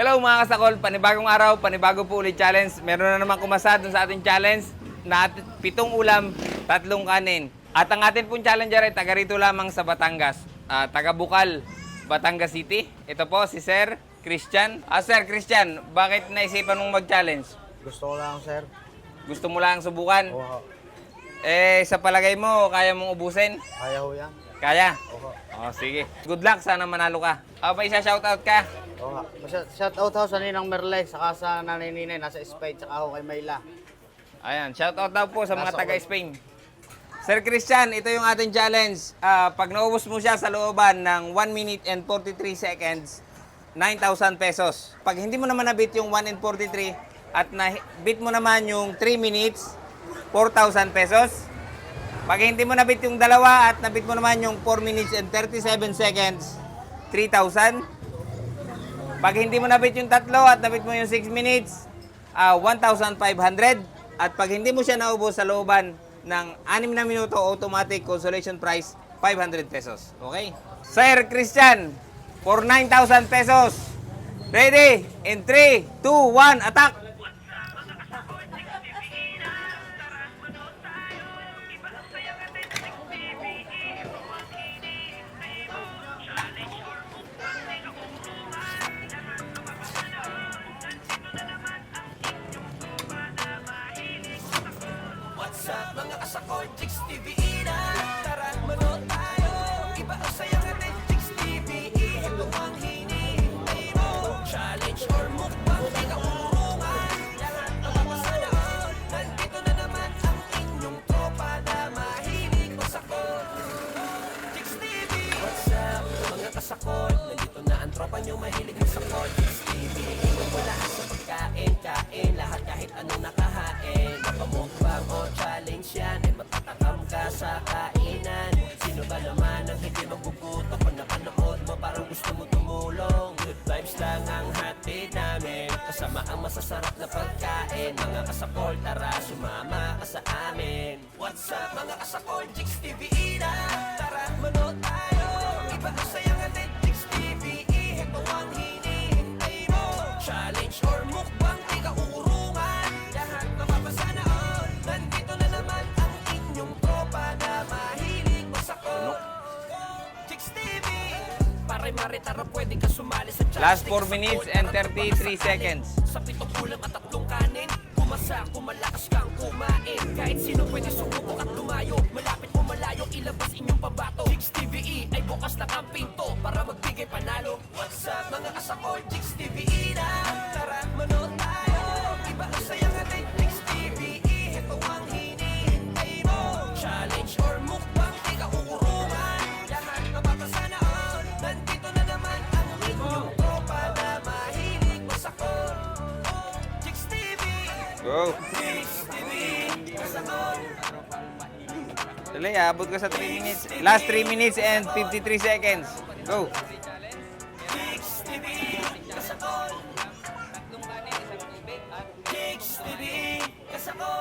Hello mga kasakol, panibagong araw, panibago po ulit challenge. Meron na naman kumasa dun sa ating challenge na pitong ulam, tatlong kanin. At ang atin pong challenger ay taga rito lamang sa Batangas, ah, taga Bukal, Batangas City. Ito po si Sir Christian. Ah, Sir Christian, bakit naisipan mong mag-challenge? Gusto ko lang, sir. Gusto mo lang subukan? Oo. Eh, sa palagay mo, kaya mong ubusin? Kaya ho yan. Kaya? Oo. Oh, sige. Good luck, sana manalo ka. Ah, pa isa shoutout ka. Oo nga. Shout- Shout out ho sa Ninang Merle, saka sa Nanay Ninay, nasa Spain, saka ho kay Mayla. Ayan, shoutout daw po sa mga Nasa taga Spain. Sir Christian, ito yung ating challenge. Ah, pag naubos mo siya sa looban ng 1 minute and 43 seconds, 9,000 pesos. Pag hindi mo naman nabit yung 1 and 43 at na-bit mo naman yung 3 minutes, 4,000 pesos. Pag hindi mo nabit yung dalawa at nabit mo naman yung 4 minutes and 37 seconds, 3,000. Pag hindi mo nabit yung tatlo at nabit mo yung 6 minutes, ah, 1,500. At pag hindi mo siya naubos sa looban ng 6 na minuto, automatic consolation price, 500 pesos. Okay? Sir Christian, for 9,000 pesos. Ready? In 3, 2, 1, attack! Up mga kasakol, Chicks TV na. Tara manood tayo. Iba ang saya natin, Chicks TV Ito ang hinihintay mo. Challenge or mukbang, di ka urungan Lahat ng mapasalaon Nandito na naman ang inyong tropa Na mahilig masakol Chicks TV What's up? Mga kasakol Nandito na ang tropa nyo mahilig masakol Chicks TV Iwan mo sa pagkain, kain Lahat kahit anong nakahain. Mapamukbang o challenge yan Ay matatakam ka sa kainan. Sino ba naman ang hindi magugutom? Pag napanood mo parang gusto mo tumulong. Good vibes lang ang hatid namin. Kasama ang masasarap na pagkain. Mga kasakol tara sumama ka sa amin. What's up mga kasakol? Chicks TV na. Tara manood tayo. Iba ang saya pwede ka sumali sa challenge Last 4 minutes and 33 seconds. Sa pitong ulam at tatlong kanin Kumasa, kumalakas kang kumain Kahit sino pwede sumubok at lumayo Malapit o malayo, Go! Tuloy, abot ka sa 3 minutes. Last 3 minutes and 53 seconds. Go!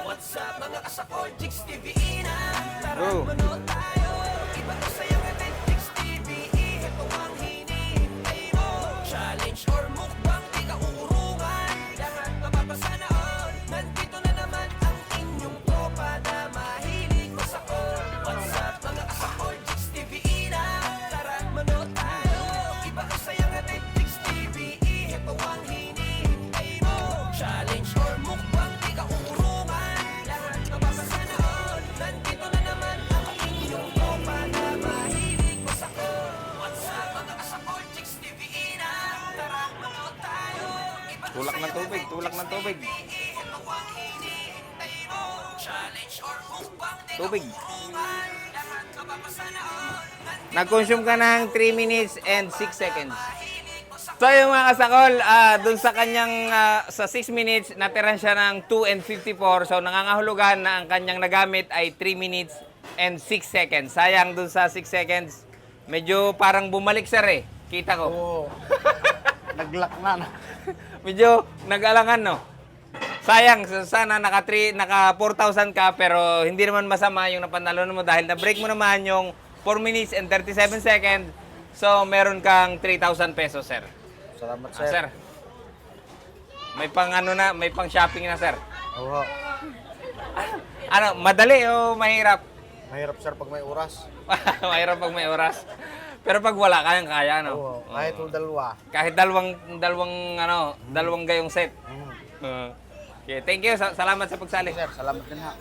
What's up mga kasakol Chicks TV na Tara manood tayo Iba saya ng tubig, tulak ng tubig. Tubig. Nag-consume ka ng 3 minutes and 6 seconds. So yung mga kasakol, ah, dun sa kanyang, ah, sa 6 minutes, natira siya ng 2 and 54. So nangangahulugan na ang kanyang nagamit ay 3 minutes and 6 seconds. Sayang dun sa 6 seconds, medyo parang bumalik sir eh. Kita ko. Oo. Naglock na. Medyo nag-alangan no. Sayang, sa- sana naka, 3, naka 4,000 ka pero hindi naman masama yung napanalo mo dahil na-break mo naman yung 4 minutes and 37 seconds. So, meron kang 3,000 pesos, sir. Salamat, Ah, sir. sir, May pang ano na, may pang shopping na, sir. Oo. Ano, madali o mahirap? Mahirap sir pag may oras. mahirap pag may oras. Pero pag wala, kayang-kaya, no? Oo. Kahit yung dalawa. Kahit dalawang, dalawang, ano, dalawang gayong set. Mm. Uh, okay, thank you. Sa- salamat sa pagsali. Sir, salamat din ha.